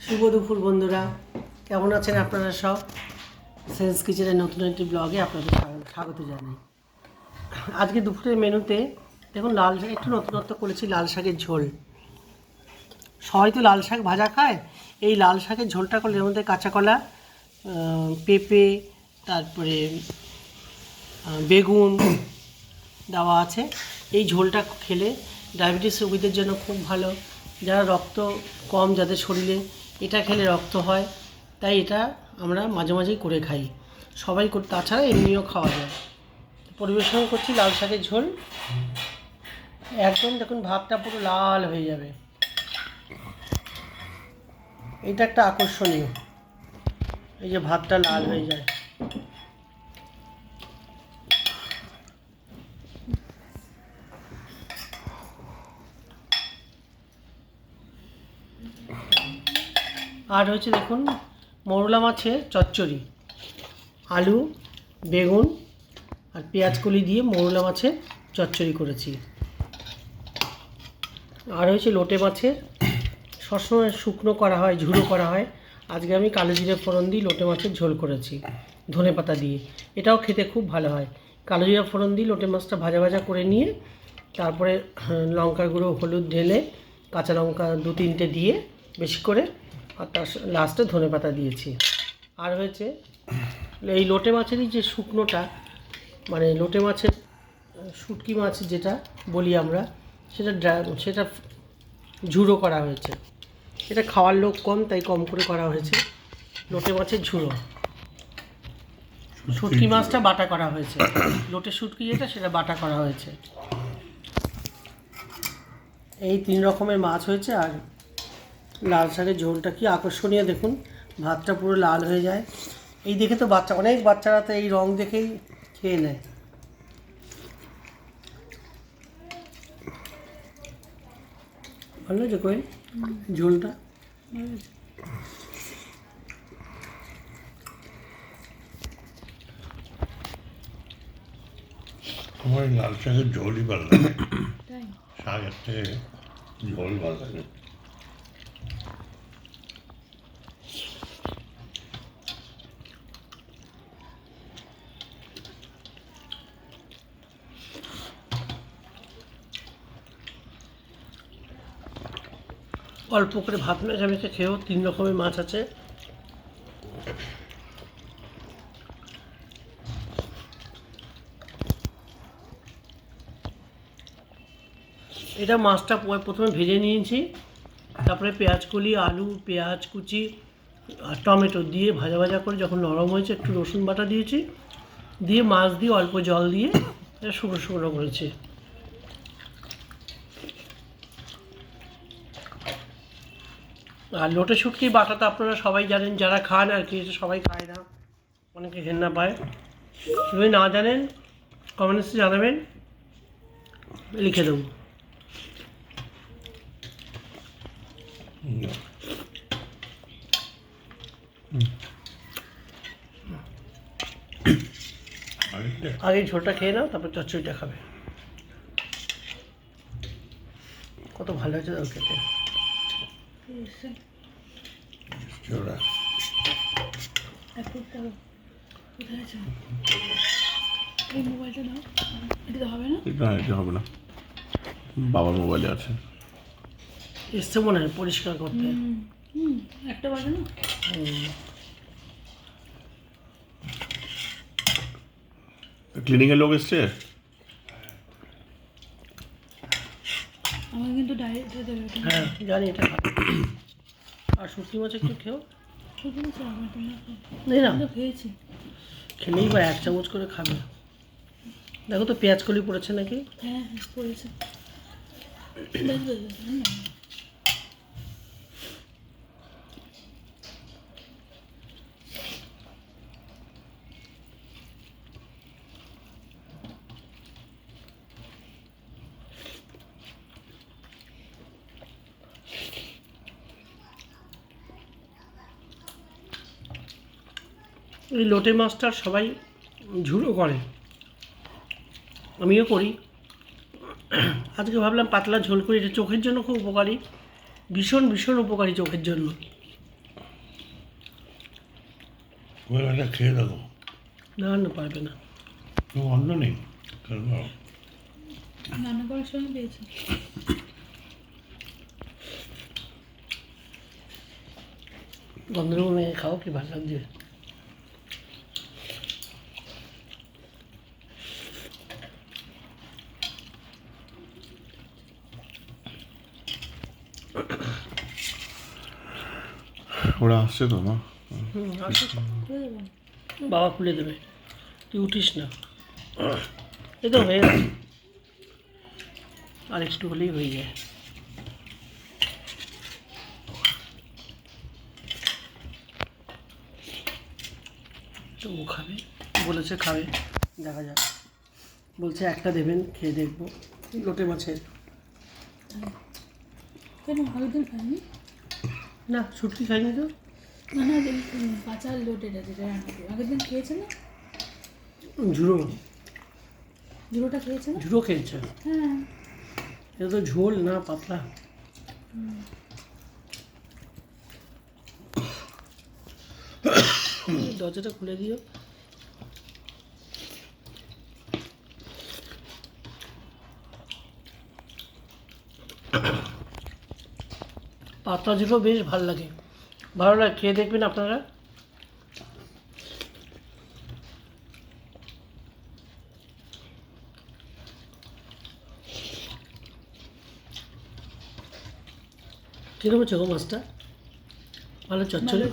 শুভ দুপুর, বন্ধুরা। কেমন আছেন আপনারা সব? সেন্স কিচেনের নতুন একটি ব্লগে আপনাদের স্বাগত- জানাই। আজকে দুপুরের মেনুতে দেখুন, লাল শাক একটু নতুনত্ব করেছি, লাল শাকের ঝোল। সবাই তো লাল শাক ভাজা খায়। এই লাল শাকের ঝোলটা করলে এর মধ্যে কাঁচা কলা পেঁপে, তারপরে বেগুন দেওয়া আছে। এই ঝোলটা খেলে ডায়াবেটিস রোগীদের জন্য খুব ভালো। যারা রক্ত কম, যাদের শরীরে এটা খেলে রক্ত হয়, তাই এটা আমরা মাঝে মাঝেই করে খাই। সবাই করে, তাছাড়া এমনিও খাওয়া যায়। পরিবেশন করছি লাল শাকের ঝোল। একদম দেখুন ভাতটা পুরো লাল হয়ে যাবে। এটা একটা আকর্ষণীয়। এই যে ভাতটা লাল হয়ে যায়। আর হচ্ছে দেখুন, মরলা মাছের চচ্চড়ি। আলু, বেগুন আর পেঁয়াজ কলি দিয়ে মরলা মাছের চচ্চড়ি করেছি। আর হয়েছে লোটে মাছের, সবসময় শুকনো করা হয়, ঝুড়ো করা হয়। আজকে আমি কালো জিরে ফোড়ন দিয়ে লোটে মাছের ঝোল করেছি, ধনে পাতা দিয়ে। এটাও খেতে খুব ভালো হয়। কালো জিরা ফোড়ন দিয়ে লোটে মাছটা ভাজা ভাজা করে নিয়ে, তারপরে লঙ্কার গুঁড়ো, হলুদ, ঢেলে কাঁচা লঙ্কা দু তিনটে দিয়ে বেশি করে আর তার লাস্টে ধনে পাতা দিয়েছি। আর হয়েছে এই লোটে মাছেরই যে শুকনোটা মানে লোটে মাছের শুটকি মাছ যেটা বলি আমরা সেটা সেটা ঝুড়ো করা হয়েছে। এটা খাওয়ার লোক কম তাই কম করে করা হয়েছে। লোটে মাছের ঝুড়ো শুটকি মাছটা বাটা করা হয়েছে। লোটে শুটকি যেটা সেটা বাটা করা হয়েছে। এই তিন রকমের মাছ হয়েছে আর লাল শাকের ঝোলটা কি আকর্ষণীয় দেখুন। ভাতটা পুরো লাল হয়ে যায়। এই দেখে তো বাচ্চা অনেক বাচ্চারা তো এই রং দেখেই খেয়ে নেয়। ভালো লাগছে কোয়েল? ঝোলটা? আমার লাল শাকের ঝোলই ভালো লাগে। শাকের থেকে ঝোল ভালো লাগে। অল্প করে ভাত মেখে মেখে খেয়েও তিন রকমের মাছ আছে। এটা মাছটা প্রথমে ভেজে নিয়েছি। তারপরে পেঁয়াজ কলি আলু, পেঁয়াজ কুচি, আর টমেটো দিয়ে ভাজা ভাজা করে যখন নরম হয়েছে একটু রসুন বাটা দিয়েছি। দিয়ে মাছ দিয়ে অল্প জল দিয়ে শুকনো শুকনো করেছি আর লোটে শুটকি বাটা তো আপনারা সবাই জানেন, যারা খান আর কি সবাই খায় না। অনেকে ঘেন্না পায়। যদি না জানেন কমেন্টসে জানাবেন। লিখে দেবো। আগে ঝোলটা খেয়ে নাও, তারপর চচ্চড়িটা খাবে। কত ভালো হয়েছে খেতে। চোরা এই মোবাইলটা দাও এটা হবে না এটা এটা হবে না বাবার মোবাইলে আছে এসছে মনে হয় পরিষ্কার করতে হুম একটা বাজে না ক্লিনিকের লোক এসছে আমাকে কিন্তু ডায়েটে দেবে এটা হ্যাঁ জানি এটা। আর শুটকি মাছ একটু খেও। খেয়েছি খেলেই বা এক চামচ করে খাবে। দেখো তো পেঁয়াজ কলি পড়েছে নাকি? হ্যাঁ পড়েছে। এই লোটে মাছটার সবাই ঝুড়ো করে। আমিও করি। আজকে ভাবলাম পাতলা ঝোল করি এটা চোখের জন্য খুব উপকারী ভীষণ ভীষণ উপকারী চোখের জন্য। খেয়ে দেখো। না না পারবে না। অন্য নেই। রান্না করার সময় পেয়েছি। গন্ধরবনে খাও কি ভালো লাগছে। ওরা আসছে তো দেবো বাবা খুলে দেবে। তুই উঠিস না। এই তো হয়ে গেছে। আর একটু হলেই হয়ে যায়। তো ও খাবে। বলেছে খাবে। দেখা যাক। বলছে একটা দেবেন, খেয়ে দেখব। লোটে মাছের? কেন হলুদের খাইনি? না শুটকি খাইনি তো। না না কাঁচা লোটেটা যেটা রান্না করি। আগের দিন খেয়েছে না? ঝুড়ো। জুড়োটা খেয়েছে না? ঝুড়ো খেয়েছে। হ্যাঁ। এটা তো ঝোল না পাতলা। দরজাটা খুলে দিও। পাতলা ঝুড়ো বেশ ভালো লাগে। ভালো লাগে, খেয়ে দেখবেন আপনারা। কীরকম হচ্ছে গো মাছটা? ভালো চচ্চড়ি।